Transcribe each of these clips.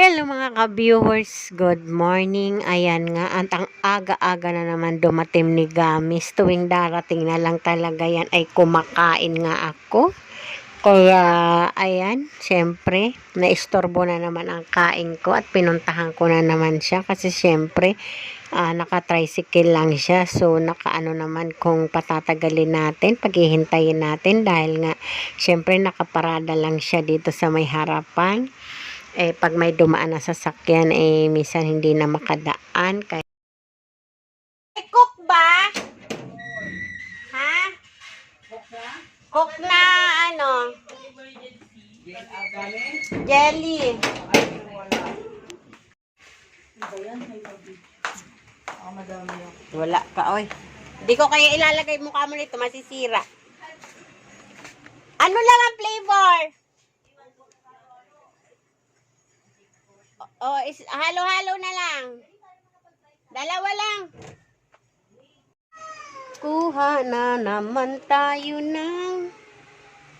Hello mga ka-viewers, good morning. Ayan nga, at ang aga-aga na naman dumating ni Gamis. Tuwing darating na lang talaga yan ay kumakain nga ako. Kaya, ayan, syempre, naistorbo na naman ang kain ko at pinuntahan ko na naman siya kasi syempre, ah, naka-tricycle lang siya. So, nakaano naman kung patatagalin natin, paghihintayin natin dahil nga, syempre, nakaparada lang siya dito sa may harapan eh pag may dumaan na sasakyan eh minsan hindi na makadaan kaya eh, cook ba? Ha? Cook na ano? Jelly. Wala ka, oy. Hindi ko kaya ilalagay mukha mo nito, masisira. Ano lang ang flavor? Oh, is halo-halo na lang. Dalawa lang. Kuha na naman tayo ng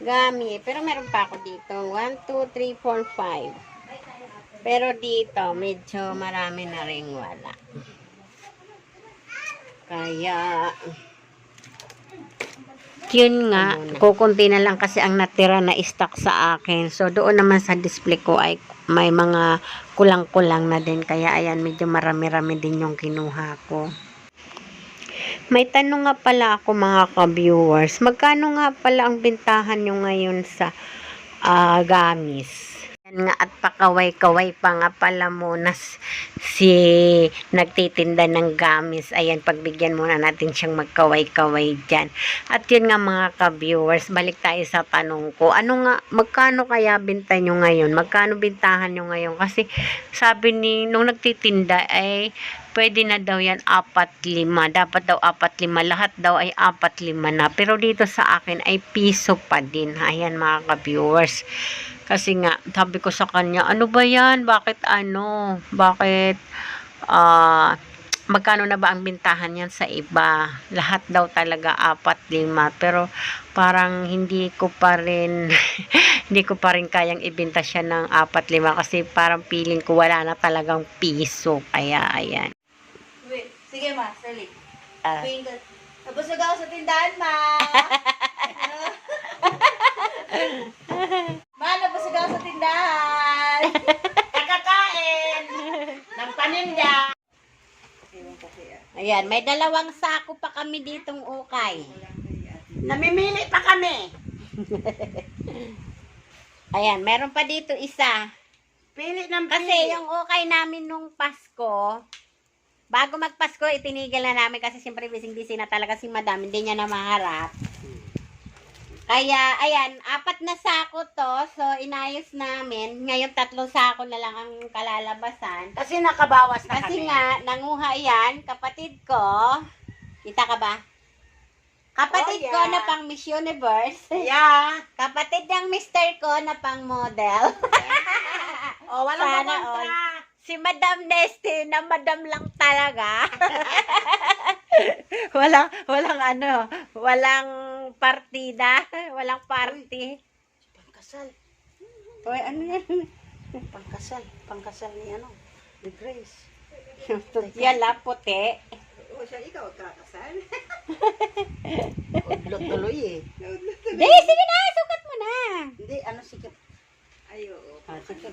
gamit. Pero meron pa ako dito. 1, 2, 3, 4, 5. Pero dito, medyo marami na rin wala. Kaya, yun nga, kukunti na lang kasi ang natira na stock sa akin. So, doon naman sa display ko ay may mga kulang-kulang na din. Kaya, ayan, medyo marami-rami din yung kinuha ko. May tanong nga pala ako mga ka-viewers. Magkano nga pala ang bintahan nyo ngayon sa ah, gamis? Yan nga at pakaway-kaway pa nga pala muna si nagtitinda ng gamis. Ayan, pagbigyan muna natin siyang magkaway-kaway dyan. At yun nga mga ka-viewers, balik tayo sa tanong ko. Ano nga, magkano kaya binta nyo ngayon? Magkano bintahan nyo ngayon? Kasi sabi ni, nung nagtitinda ay pwede na daw yan apat lima. Dapat daw apat lima. Lahat daw ay apat lima na. Pero dito sa akin ay piso pa din. Ayan mga ka-viewers. Kasi nga, sabi ko sa kanya, ano ba yan? Bakit ano? Bakit, ah, magkano na ba ang bintahan yan sa iba? Lahat daw talaga apat lima. Pero parang hindi ko pa rin, hindi ko pa rin kayang ibenta siya ng apat lima kasi parang feeling ko wala na talagang piso. Kaya, ayan. Sige ma, sali. Ah. Twinkle. Tapos nag ako sa tindahan, ma. ma, nabusog ako sa tindahan. Kakakain. Ng paninda. Ayan, may dalawang sako pa kami ditong ukay. Namimili pa kami. Ayan, meron pa dito isa. Pili ng pili. Kasi yung ukay namin nung Pasko, bago magpasko, itinigil na namin kasi siyempre busy-busy na talaga si madam, hindi niya na maharap. Kaya, ayan, apat na sako to, so inayos namin. Ngayon, tatlong sako na lang ang kalalabasan. Kasi nakabawas na Kasi kami. nga, nanguha yan, kapatid ko. Kita ka ba? Kapatid Oh, ko yeah. na pang Miss Universe. Yeah. Kapatid ng mister ko na pang model. Oh, walang Sana kontra. Si Madam Nesty na madam lang talaga. walang, walang ano, walang partida, walang party. Pangkasal. Uy, ano yan? Pangkasal. Pangkasal ni ano? Ni Grace. Yala, puti. O siya, ikaw kakasal? Udlot tuloy eh. Di, sige na, sukat mo na. Hindi, ano sikip? Ay, oo. Ah, sige.